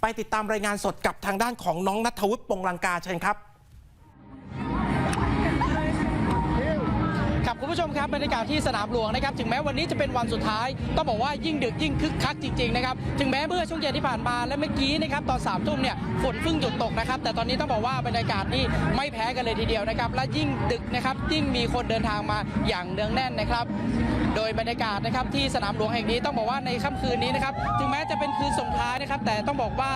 ไปติดตามรายงานสดกับทางด้านของน้องนัทวุฒิปงลังกาเชิญครับครับคุณผู้ชมครับบรรยากาศที่สนามหลวงนะครับถึงแม้วันนี้จะเป็นวันสุดท้าย ต้องบอกว่ายิ่งดึกยิ่งคึกคักจริงๆนะครับถึงแม้เมื่อช่วงเย็นที่ผ่านมาและเมื่อกี้นะครับตอนสามทุ่มเนี่ยฝนเพิ่งหยุดตกนะครับแต่ตอนนี้ต้องบอกว่าบรรยากาศนี่ไม่แพ้กันเลยทีเดียวนะครับและยิ่งดึกนะครับยิ่งมีคนเดินทางมาอย่างเนืองแน่นนะครับโดยบรรยากาศนะครับที่สนามหลวงแห่งนี้ต้องบอกว่าในค่ำคืนนี้นะครับถึงแม้จะเป็นคืนส่งท้ายนะครับ แต่ต้องบอกว่า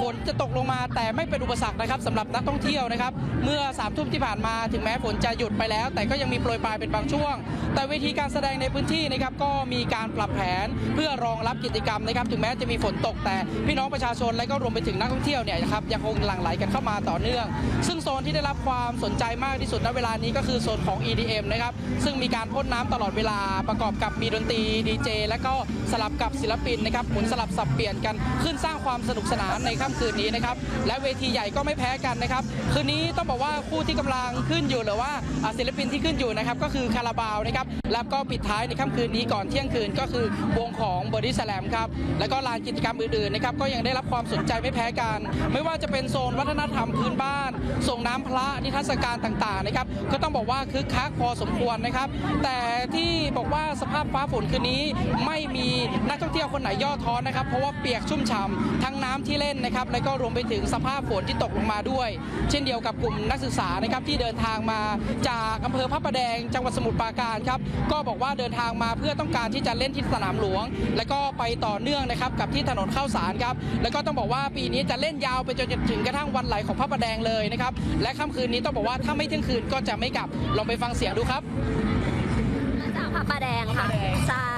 ฝนจะตกลงมาแต่ไม่เป็นอุปสรรคนะครับสำหรับนักท่องเที่ยวนะครับ เมื่อสามทุ่มที่ผ่านมาถึงแม้ฝนจะหยุดไปแล้ว แต่ก็ยังมีโปรยปลายเป็นบางช่วง แต่เวทีการแสดงในพื้นที่นะครับก็มีการปรับแผนเพื่อรองรับกิจกรรมนะครับ ถึงแม้จะมีฝนตกแต่พี่น้องประชาชนและก็รวมไปถึงนักท่องเที่ยวเนี่ยนะครับยังคงหลั่งไหลกันเข้ามาต่อเนื่อง ซึ่งโซนที่ได้รับความสนใจมากที่สุดณเวลานี้ก็คือโซนของ EDM นะครับซึ่งมีการพ่นน้ำตลอดเวลาประกอบกับมีดนตรีดีเจและก็สลับกับศิลปินนะครับหมุนสลับสับเปลี่ยนกันขึ้นสร้างความสนุกสนานในค่ำคืนนี้นะครับและเวทีใหญ่ก็ไม่แพ้กันนะครับคืนนี้ต้องบอกว่าคู่ที่กำลังขึ้นอยู่หรือว่าศิลปินที่ขึ้นอยู่นะครับก็คือคาราบาวนะครับแล้วก็ปิดท้ายในค่ำคืนนี้ก่อนเที่ยงคืนก็คือวงของบอดี้แสลมครับแล้วก็ลานกิจกรรมอื่นๆนะครับก็ยังได้รับความสนใจไม่แพ้กัน ไม่ว่าจะเป็นโซนวัฒนธรรมพื้นบ้าน ส่งน้ำพระนิทรรศการต่างๆนะครับก็ต้องบอกว่าคึกคักพอสมควรนะครับ แต่ที่บอกว่าสภาพฟ้าฝนคืนนี้ไม่มีนักท่องเที่ยวคนไหนย่อท้อนะครับ เพราะว่าเปียกชุ่มฉ่ำทั้งน้ำที่เล่นนะครับ แล้วก็รวมไปถึงสภาพฝนที่ตกลงมาด้วย เช่นเดียวกับกลุ่มนักศึกษานะครับที่เดินทางมาจากอำเภอพระประแดง จังหวัดสมุทรปราการครับก็บอกว่าเดินทางมาเพื่อต้องการที่จะเล่นที่สนามหลวง แล้วก็ไปต่อเนื่องนะครับกับที่ถนนข้าวสารครับแล้วก็ต้องบอกว่าปีนี้จะเล่นยาวไปจนถึงกระทั่งวันไหลของพระประแดงเลยนะครับและค่ำคืนนี้ต้องบอกว่าถ้าไม่เที่ยงคืนก็จะไม่กลับลองไปฟังเสียงดูครับ พระประแดงค่ะใช่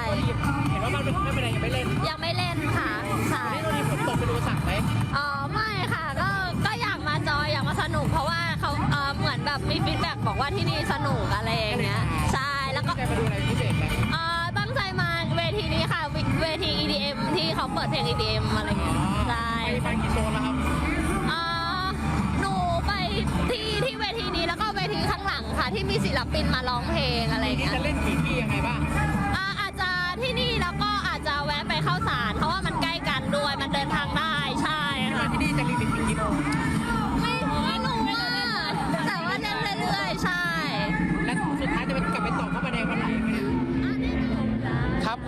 เห็นว่ามันเป็นพระประแดงยังไม่เล่นยังไม่เล่นค่ะ ใช่ นี่เราดีฝนตกไปดูสั่งไหมอ๋อไม่ค่ะก็ก็อยากมาจอยอยากมาสนุก เพราะว่าเขาเออเหมือนแบบมีฟีดแบ็กบอกว่าที่นี่สนุกอะไรอย่างเงี้ยใช่แล้วก็ ได้มาดูอะไรพิเศษไหมเออตั้งใจมาเวทีนี้ค่ะวิเวที EDM ที่เขาเปิดเพลง EDM อะไรเงี้ยใช่ไปกี่โซนแล้วครับ ค่ะที่มีศิลปินมาร้องเพลงอะไรอย่างนี่เงี้ยจะเล่นกี่ที่ยังไงบ้างอ่าอาจจะที่นี่แล้วก็อาจจะแวะไปเข้าสารเพราะว่ามันใกล้กันด้วยมันเดินทางได้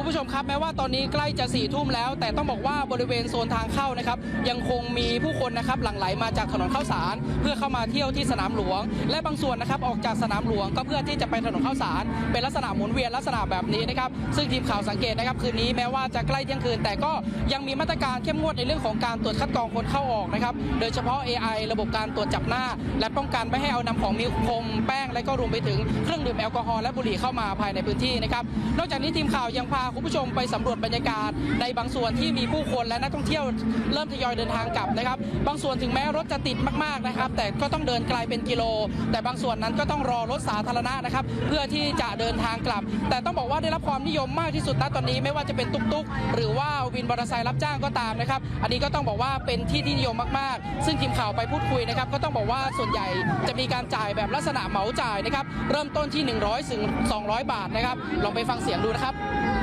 ผู้ชมครับแม้ว่าตอนนี้ใกล้จะสี่ทุ่มแล้ว แต่ต้องบอกว่าบริเวณโซนทางเข้านะครับยังคงมีผู้คนนะครับหลั่งไหลมาจากถนนข้าวสาร เพื่อเข้ามาเที่ยวที่สนามหลวง และบางส่วนนะครับออกจากสนามหลวงก็เพื่อที่จะไปถนนข้าวสาร เป็นลักษณะหมุนเวียนลักษณะแบบนี้นะครับซึ่งทีมข่าวสังเกตนะครับคืนนี้แม้ว่าจะใกล้เที่ยงคืน แต่ก็ยังมีมาตรการเข้มงวดในเรื่องของการตรวจคัดกรองคนเข้าออกนะครับโดยเฉพาะ AI ระบบการตรวจจับหน้า และป้องกันไม่ให้เอานำของมีคมแป้งและก็รวมไปถึงเครื่องดื่มแอลกอฮอล์และบุหรี่เข้ามาภายในพื้นที่นะครับนอกจากนี้ทีมข่าวยังพาคุณผู้ชมไปสำรวจบรรยากาศในบางส่วนที่มีผู้คนและนักท่องเที่ยวเริ่มทยอยเดินทางกลับนะครับ บางส่วนถึงแม้รถจะติดมากๆนะครับ แต่ก็ต้องเดินไกลเป็นกิโล แต่บางส่วนนั้นก็ต้องรอรถสาธารณะนะครับ เพื่อที่จะเดินทางกลับ แต่ต้องบอกว่าได้รับความนิยมมากที่สุดณตอนนี้ไม่ว่าจะเป็นตุ๊กๆ หรือว่าวินมอเตอร์ไซค์รับจ้างก็ตามนะครับ อันนี้ก็ต้องบอกว่าเป็นที่ที่นิยมมากๆ ซึ่งทีมข่าวไปพูดคุยนะครับก็ต้องบอกว่าส่วนใหญ่จะมีการจ่ายแบบลักษณะเหมาจ่ายนะครับ เริ่มต้นที่ 100ถึง200 บาทนะครับ ลองไปฟังเสียงดูนะครับไม่ได้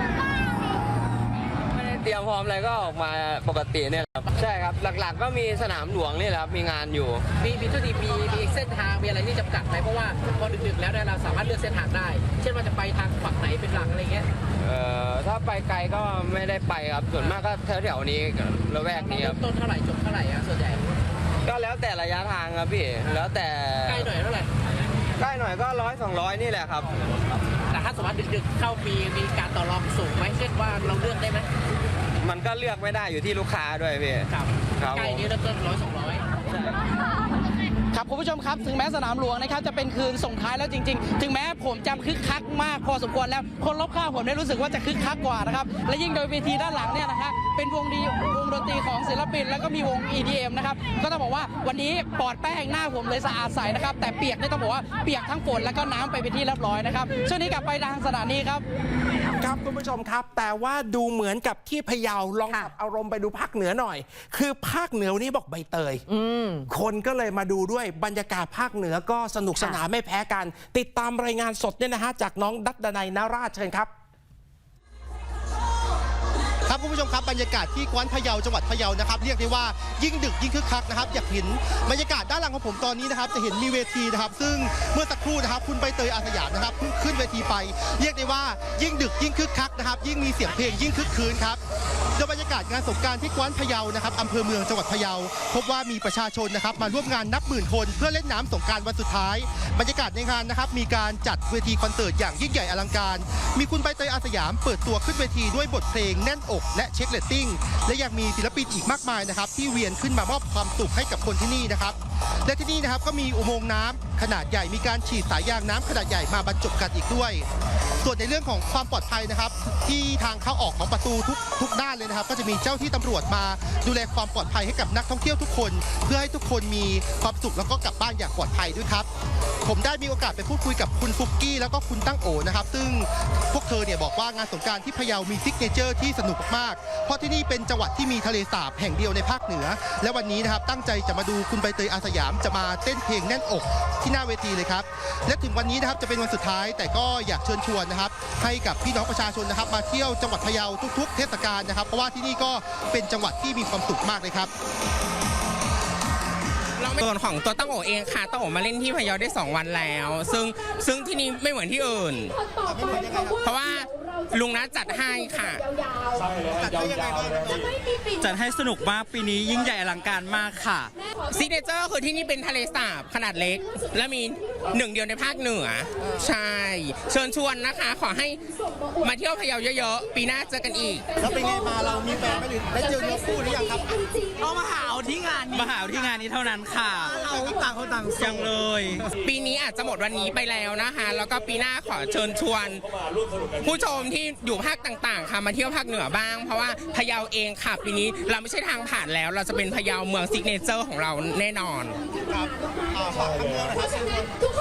เตรียมพร้อมอะไรก็ออกมาปกติเนี่ยครับใช่ครับหลักๆ ก็มีสนามหลวงนี่แหละครับมีงานอยู่ มีมีทุกทีมีมีเส้นทางมีอะไรที่จำกัดไหมเพราะว่าพอดึกๆแล้วเนี่ยเราสามารถเลือกเส้นทางได้ เช่นว่าจะไปทางฝั่งไหนเป็นหลักอะไรเงี้ยเอ่อถ้าไปไกลก็ไม่ได้ไปครับส่วนมากก็แถวๆนี้ระแวกนี้ครับต้นเท่าไหร่จบเท่าไหร่อะส่วนใหญ่ก็แล้วแต่ระยะทางครับพี่แล้วแต่ใกล้หน่อยเท่าไหร่ใกล้หน่อยก็ร้อยสองร้อยนี่แหละครับแต่ ถ้าสมมติดึกๆเข้าปีมีการต่อรองสูงไหมเช่นว่าเราเลือกได้ไหมมันก็เลือกไม่ได้อยู่ที่ลูกค้าด้วยพี่ครับครับใกล้ผม นี้เริ่มต้นร้อยสองร้อย ครับคุณผู้ชมครับถึงแม้สนามหลวงนะครับจะเป็นคืนส่งท้ายแล้วจริง ๆ ถึงแม้ผมจะคึกคักมากพอสมควรแล้ว คนรอบข้างผมได้รู้สึกว่าจะคึกคักกว่านะครับและยิ่งโดยเวทีด้านหลังเนี่ยนะฮะเป็นวงดีวงดนตรีของศิลปิน แล้วก็มีวง EDM นะครับก็ต้องบอกว่าวันนี้ปลอดแป้งหน้าผมเลยสะอาดใสนะครับแต่เปียกนี่ต้องบอกว่าเปียกทั้งฝนแล้วก็น้ำไปเป็นที่เรียบร้อยนะครับช่วงนี้กลับไปทางสถานีครับ ครับคุณผู้ชมครับ แต่ว่าดูเหมือนกับที่พะเยาลองขับอารมณ์ไปดูภาคเหนือหน่อย คือภาคเหนือวันนี้บอกใบเตยคนก็เลยมาดูด้วยบรรยากาศภาคเหนือก็สนุกสนานไม่แพ้กัน ติดตามรายงานสดเนี่ยนะฮะจากน้องดัดดนัยนาราชเชิญครับ ครับคุณผู้ชมครับบรรยากาศที่กวนพะเยาจังหวัดพะเยานะครับเรียกได้ว่ายิ่งดึกยิ่งคึกคักนะครับอยากเห็นบรรยากาศด้านหลังของผมตอนนี้นะครับจะเห็นมีเวทีนะครับ ซึ่งเมื่อสักครู่นะครับ คุณใบเตยอาสยามนะครับขึ้นเวทีไป เรียกได้ว่ายิ่งดึกยิ่งคึกคักนะครับ ยิ่งมีเสียงเพลงยิ่งคึกคืนครับ โดยบรรยากาศงานสงการที่กวนพะเยานะครับอำเภอเมืองจังหวัดพะเยา พบว่ามีประชาชนนะครับมาร่วมงานนับหมื่นคนเพื่อเล่นน้ำสงการวันสุดท้าย บรรยากาศในงานนะครับมีการจัดเวทีคอนเสิร์ตอย่างยิ่งใหญ่อลังการ มีคุณใบเตยอาสยามเปิดตัวขึ้นเวทีด้วยบทเพลงแน่นอกและเช็คเลตติ้งและยังมีศิลปินอีกมากมายนะครับที่เวียนขึ้นมามอบความสุขให้กับคนที่นี่นะครับและที่นี่นะครับก็มีอุโมงค์น้ำขนาดใหญ่มีการฉีดสายยางน้ำขนาดใหญ่มาบรรจบกันอีกด้วย ส่วนในเรื่องของความปลอดภัยนะครับ ที่ทางเข้าออกของประตูทุกทุกด้านเลยนะครับ ก็จะมีเจ้าที่ตำรวจมาดูแลความปลอดภัยให้กับนักท่องเที่ยวทุกคน เพื่อให้ทุกคนมีความสุขแล้วก็กลับบ้านอย่างปลอดภัยด้วยครับผมได้มีโอกาสไปพูดคุยกับคุณฟุกกี้แล้วก็คุณตั้งโอนะครับ ซึ่งพวกเธอเนี่ยบอกว่างานสงการที่พะเยามีซิกเนเจอร์ที่สนุกมาก เพราะที่นี่เป็นจังหวัดที่มีทะเลสาบแห่งเดียวในภาคเหนือ และวันนี้นะครับตั้งใจจะมาดูคุณใบเตยอาสยามจะมาเต้นเพลงแน่นอกที่หน้าเวทีเลยครับ และถึงวันนี้นะครับจะเป็นวันสุดท้าย แต่ก็อยากเชิญชวนนะครับ ให้กับพี่น้องประชาชนนะครับ มาเที่ยวจังหวัดพะเยาทุก ๆ เทศกาลนะครับ เพราะว่าที่นี่ก็เป็นจังหวัดที่มีความสุขมากเลยครับส่วนของตัวตั้งโอเองค่ะตั้งโอมาเล่นที่พะเยาได้ 2 วันแล้ว ซึ่งซึ่งที่นี่ไม่เหมือนที่อื่น เพราะว่า ลุงนัดจัดให้ค่ะจัดให้สนุกมากปีนี้ยิ่งใหญ่อลังการมากค่ะ ซิกเนเจอร์คือที่นี่เป็นทะเลสาบขนาดเล็ก และมี หนึ่งเดียวในภาคเหนือ ใช่ เชิญชวนนะคะ ขอให้มาเที่ยวพะเยาเยอะๆ ปีหน้าเจอกันอีก แล้วเป็นไงมาเรามีแฟนไหมหรือได้เจอเนื้อคู่หรือยังครับเอามาหาเอาที่งานมาหาเอาที่งานนี้เท่านั้นค่ะเราต่างคนต่างยังเลย ปีนี้อาจจะหมดวันนี้ไปแล้วนะคะ แล้วก็ปีหน้าขอเชิญชวน ผู้ชมที่อยู่ภาคต่างๆ ค่ะมาเที่ยวภาคเหนือบ้าง เพราะว่าพะเยาเองค่ะปีนี้เราไม่ใช่ทางผ่านแล้ว เราจะเป็นพะเยาเมืองซิกเนเจอร์ของเราแน่นอนครับอ่าฝากทางเมืองนะครับ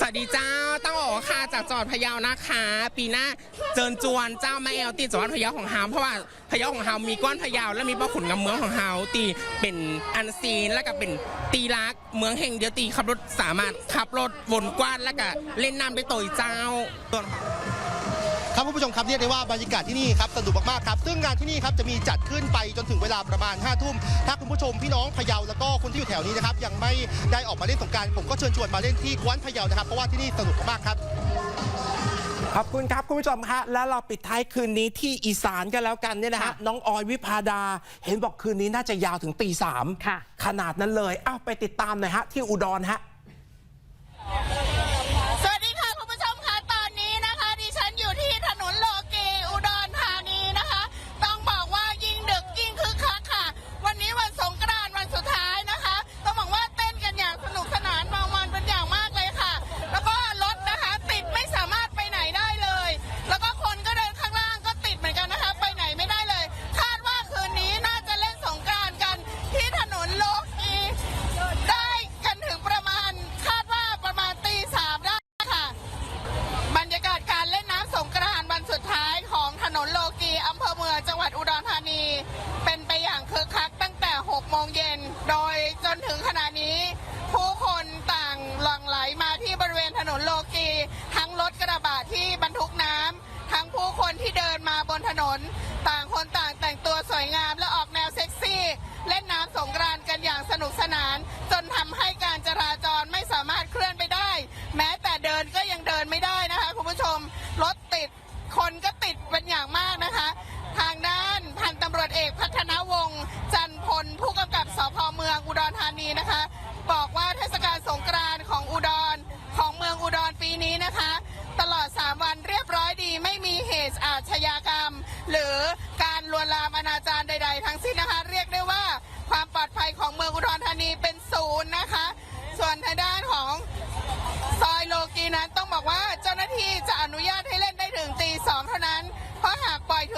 สวัสดีเจ้าตั้งออค่ะจากจังหวัดพะเยานะคะ ปีหน้าเจิญจวนเจ้าแม่แอลตีจังหวัดพะเยาของเฮาเพราะว่าพะเยาของเฮามีก้อนพะเยาและมีป้าขุนกับเมืองของเฮาตีเป็นอันซีนและก็เป็นตีรักเมืองแห่งเดียวตีขับรถสามารถขับรถวนกว้านและก็เล่นน้ำได้ต่อยเจ้า ครับคุณผู้ชมครับเรียกได้ว่าบรรยากาศที่นี่ครับสนุกมากๆครับซึ่งงานที่นี่ครับจะมีจัดขึ้นไปจนถึงเวลาประมาณ5้าทุ่มถ้าคุณผู้ชมพี่น้องพะเยาแล้วก็คนที่อยู่แถวนี้นะครับยังไม่ได้ออกมาเล่นสงกรารผมก็เชิญชวนมาเล่นที่กวนพะเยานะครับเพราะว่าที่นี่สนุกมากๆครับขอบคุณครับคุณผู้ชมฮะแล้วเราปิดท้ายคืนนี้ที่อีสานกันแล้วกันเนี่ยนะฮะค่ะน้องออยวิพาดา เห็นบอกคืนนี้น่าจะยาวถึงตีสามค่ะขนาดนั้นเลยอ้าวไปติดตามหน่อยฮะที่อุดรฮะ น ต่างคนต่างแต่งตัวสวยงามและออกแนวเซ็กซี่ เล่นน้ำสงกรานต์กันอย่างสนุกสนาน จนทำให้การจราจรไม่สามารถเคลื่อนไปได้ แม้แต่เดินก็ยังเดินไม่ได้นะคะคุณผู้ชมรถติด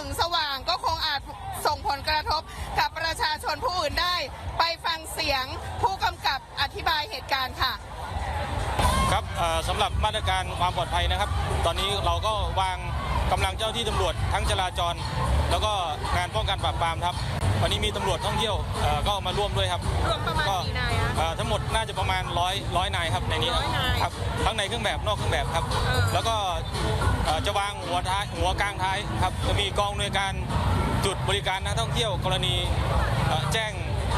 งสว่างก็คงอาจส่งผลกระทบกับประชาชนผู้อื่นได้ ไปฟังเสียงผู้กำกับอธิบายเหตุการณ์ค่ะ ครับสำหรับมาตรการความปลอดภัยนะครับ ตอนนี้เราก็วางกำลังเจ้าที่ตำรวจทั้งจราจร แล้วก็งานป้องกันปราบปรามครับ วันนี้มีตำรวจท่องเที่ยวเอ่อก็มาร่วมด้วยครับรวมประมาณก็กี่นายคะเอ่อทั้งหมดน่าจะประมาณร้อยร้อยนายครับในนี้ร้อยนายครับทั้งในเครื่องแบบนอกเครื่องแบบครับเออแล้วก็เอ่อจะวางหัวท้ายหัวกลางท้ายครับจะมีกองอำนวยการจุดบริการนักท่องเที่ยวกรณีเอ่อแจ้ง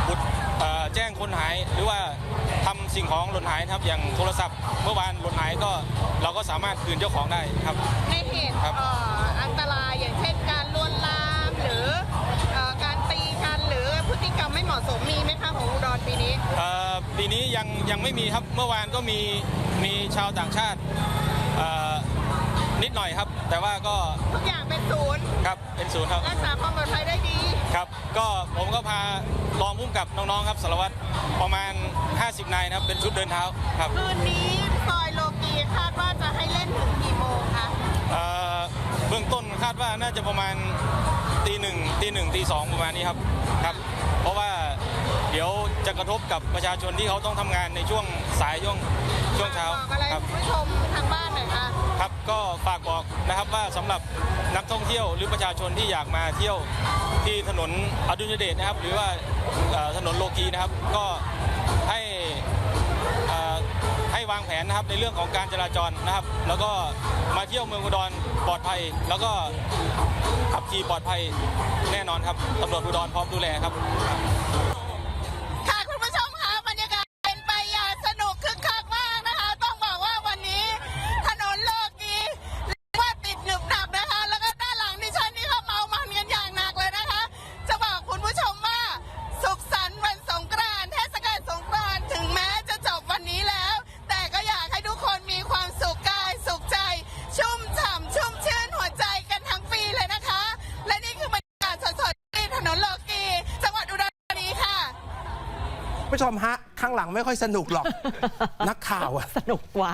บุตรเอ่อแจ้งคนหายหรือว่าทำสิ่งของหล่นหายนะครับอย่างโทรศัพท์เมื่อวานหล่นหายก็เราก็สามารถคืนเจ้าของได้ครับในเหตุครับเอ่ออันตรายะสมมีไหมคะของอุดรปีนี้เอ่อปีนี้ยังยังไม่มีครับเมื่อวานก็มีมีชาวต่างชาติเอ่อนิดหน่อยครับ แต่ว่าก็ทุกอย่างเป็นศูนย์ครับเป็นศูนย์ครับรักษาความปลอดภัยได้ดีครับ ก็ผมก็พารองพุ่มกับน้องๆครับสารวัตรประมาณ 50 นายนะครับเป็นชุดเดินเท้าครับคืนนี้ซอยโลกีคาดว่าจะให้เล่นถึงกี่โมงคะเอ่อเบื้องต้นคาดว่าน่าจะประมาณตีหนึ่งตีหนึ่งตีสองประมาณนี้ครับ กระทบกับประชาชนที่เขาต้องทำงานในช่วงสายช่วงช่วงเช้าบอกอะไรครับคุณผู้ชมทางบ้านหน่อยค่ะครับก็ฝากบอกนะครับว่าสำหรับนักท่องเที่ยวหรือประชาชนที่อยากมาเที่ยวที่ถนนอดุลยเดชนะครับ หรือว่าเอ่อถนนโลกีนะครับ ก็ให้เอ่อให้วางแผนนะครับในเรื่องของการจราจรนะครับ แล้วก็มาเที่ยวเมืองอุดรปลอดภัย แล้วก็ขับขี่ปลอดภัยแน่นอนครับตำรวจอุดรพร้อมดูแลครับ ผู้ชมฮะ ข้างหลังไม่ค่อยสนุกหรอก นักข่าวอะ สนุกกว่า